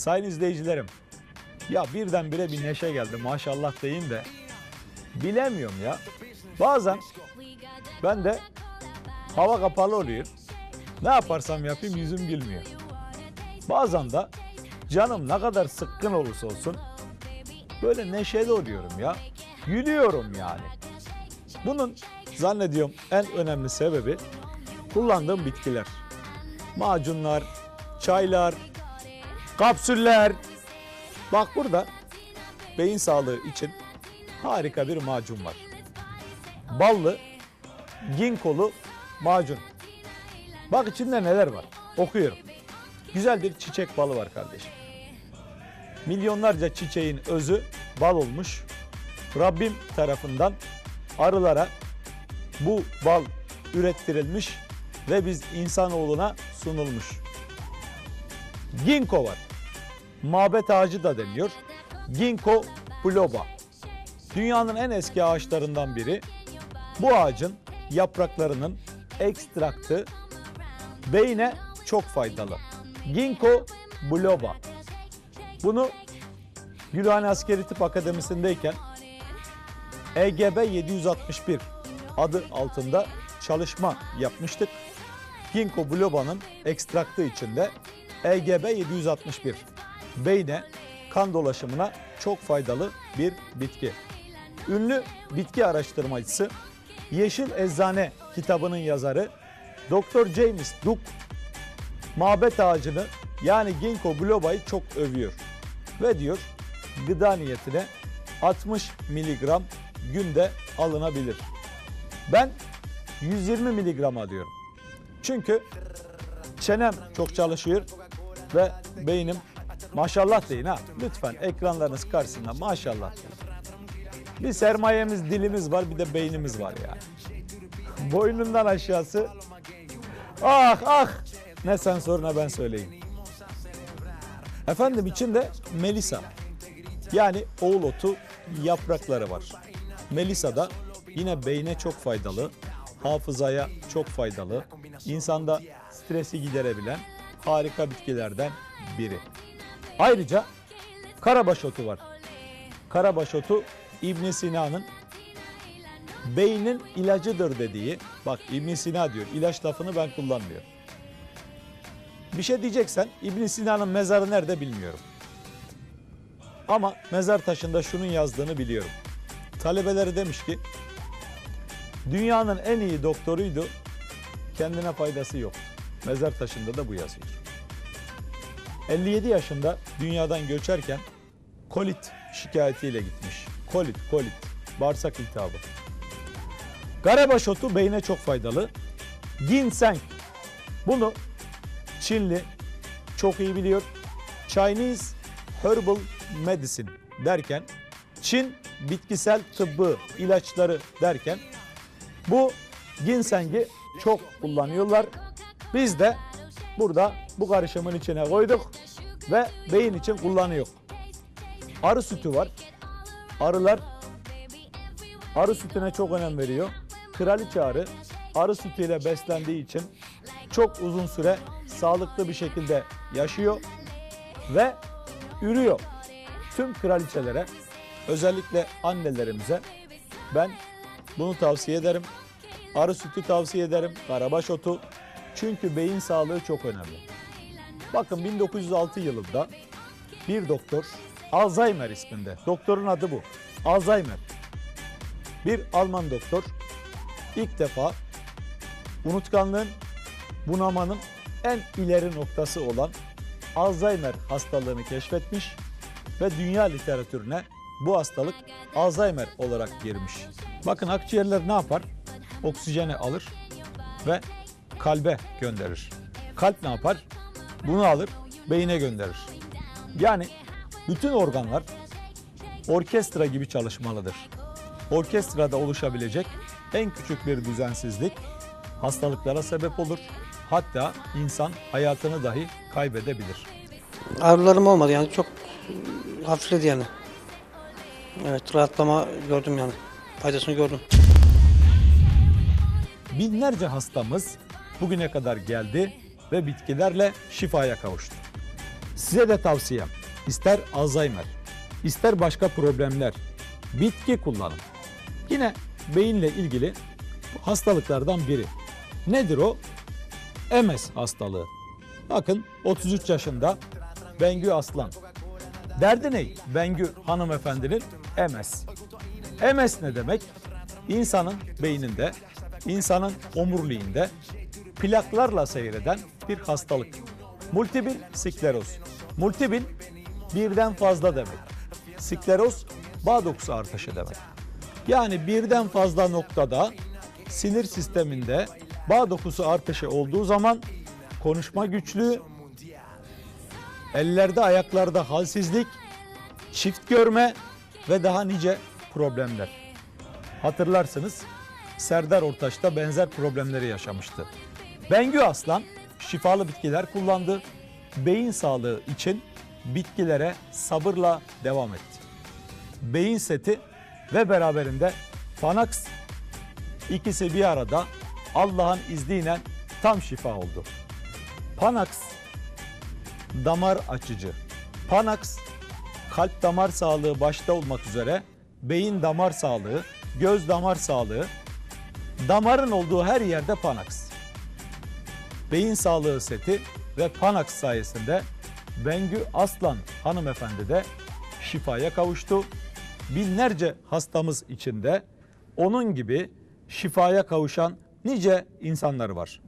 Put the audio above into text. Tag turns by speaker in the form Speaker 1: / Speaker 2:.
Speaker 1: Sayın izleyicilerim, ya birdenbire bir neşe geldi maşallah deyin de bilemiyorum ya. Bazen ben de hava kapalı oluyor. Ne yaparsam yapayım yüzüm gülmüyor. Bazen de canım ne kadar sıkkın olursa olsun böyle neşeli oluyorum ya. Gülüyorum yani. Bunun zannediyorum en önemli sebebi kullandığım bitkiler. Macunlar, çaylar, kapsüller. Bak burada beyin sağlığı için harika bir macun var. Ballı, ginkolu macun. Bak içinde neler var. Okuyorum. Güzel bir çiçek balı var kardeşim. Milyonlarca çiçeğin özü bal olmuş. Rabbim tarafından arılara bu bal ürettirilmiş ve biz insanoğluna sunulmuş. Ginkgo var. Mabet ağacı da deniyor. Ginkgo biloba. Dünyanın en eski ağaçlarından biri. Bu ağacın yapraklarının ekstraktı beyne çok faydalı. Ginkgo biloba. Bunu Gülhane Askeri Tıp Akademisi'ndeyken EGB 761 adı altında çalışma yapmıştık. Ginkgo biloba'nın ekstraktı içinde EGB 761 beyne kan dolaşımına çok faydalı bir bitki. Ünlü bitki araştırmacısı Yeşil Eczane kitabının yazarı Dr. James Duck mabet ağacını yani Ginkgo biloba'yı çok övüyor. Ve diyor gıda niyetine 60 miligram günde alınabilir. Ben 120 miligrama diyorum. Çünkü çenem çok çalışıyor ve beynim maşallah deyin ha. Lütfen ekranlarınız karşısında maşallah deyin. Bir sermayemiz dilimiz var bir de beynimiz var yani. Boynundan aşağısı ah ah ne sen sor ne ben söyleyeyim. Efendim içinde melisa yani oğul yaprakları var. Melisa da yine beyne çok faydalı, hafızaya çok faydalı, insanda stresi giderebilen harika bitkilerden biri. Ayrıca karabaş otu var. Karabaş otu İbn Sina'nın beynin ilacıdır dediği, bak İbn Sina diyor, ilaç lafını ben kullanmıyorum. Bir şey diyeceksen İbn Sina'nın mezarı nerede bilmiyorum. Ama mezar taşında şunun yazdığını biliyorum. Talebeleri demiş ki dünyanın en iyi doktoruydu. Kendine faydası yok. Mezar taşında da bu yazıyor. 57 yaşında dünyadan göçerken kolit şikayetiyle gitmiş. Kolit, kolit, bağırsak iltihabı. Karabaş otu beyne çok faydalı. Ginseng. Bunu Çinli çok iyi biliyor. Chinese Herbal Medicine derken Çin bitkisel tıbbı, ilaçları derken bu ginsengi çok kullanıyorlar. Biz de burada bu karışımın içine koyduk ve beyin için kullanıyor. Arı sütü var. Arılar arı sütüne çok önem veriyor. Kraliçe arı arı sütüyle beslendiği için çok uzun süre sağlıklı bir şekilde yaşıyor ve ürüyor. Tüm kraliçelere özellikle annelerimize ben bunu tavsiye ederim. Arı sütü tavsiye ederim. Karabaş otu. Çünkü beyin sağlığı çok önemli. Bakın 1906 yılında bir doktor Alzheimer isminde. Doktorun adı bu. Alzheimer. Bir Alman doktor ilk defa unutkanlığın, bunamanın en ileri noktası olan Alzheimer hastalığını keşfetmiş ve dünya literatürüne bu hastalık Alzheimer olarak girmiş. Bakın akciğerler ne yapar? Oksijeni alır ve kalbe gönderir. Kalp ne yapar? Bunu alır, beyine gönderir. Yani bütün organlar orkestra gibi çalışmalıdır. Orkestrada oluşabilecek en küçük bir düzensizlik hastalıklara sebep olur. Hatta insan hayatını dahi kaybedebilir.
Speaker 2: Ağrılarım olmadı yani çok hafifledi yani. Evet rahatlama gördüm yani. Faydasını gördüm.
Speaker 1: Binlerce hastamız bugüne kadar geldi ve bitkilerle şifaya kavuştu. Size de tavsiyem ister Alzheimer, ister başka problemler, bitki kullanın. Yine beyinle ilgili hastalıklardan biri. Nedir o? MS hastalığı. Bakın 33 yaşında Bengü Aslan. Derdi ne? Bengü hanımefendinin MS. MS ne demek? İnsanın beyninde, insanın omuriliğinde plaklarla seyreden bir hastalık. Multiple skleroz. Multiple birden fazla demek. Skleroz bağ dokusu artışı demek. Yani birden fazla noktada sinir sisteminde bağ dokusu artışı olduğu zaman konuşma güçlüğü, ellerde ayaklarda halsizlik, çift görme ve daha nice problemler. Hatırlarsınız Serdar Ortaç da benzer problemleri yaşamıştı. Bengü Aslan şifalı bitkiler kullandı. Beyin sağlığı için bitkilere sabırla devam etti. Beyin seti ve beraberinde Panax ikisi bir arada Allah'ın izniyle tam şifa oldu. Panax damar açıcı. Panax kalp damar sağlığı başta olmak üzere beyin damar sağlığı, göz damar sağlığı, damarın olduğu her yerde Panax. Beyin sağlığı seti ve Panax sayesinde Bengü Aslan hanımefendi de şifaya kavuştu. Binlerce hastamız içinde onun gibi şifaya kavuşan nice insanlar var.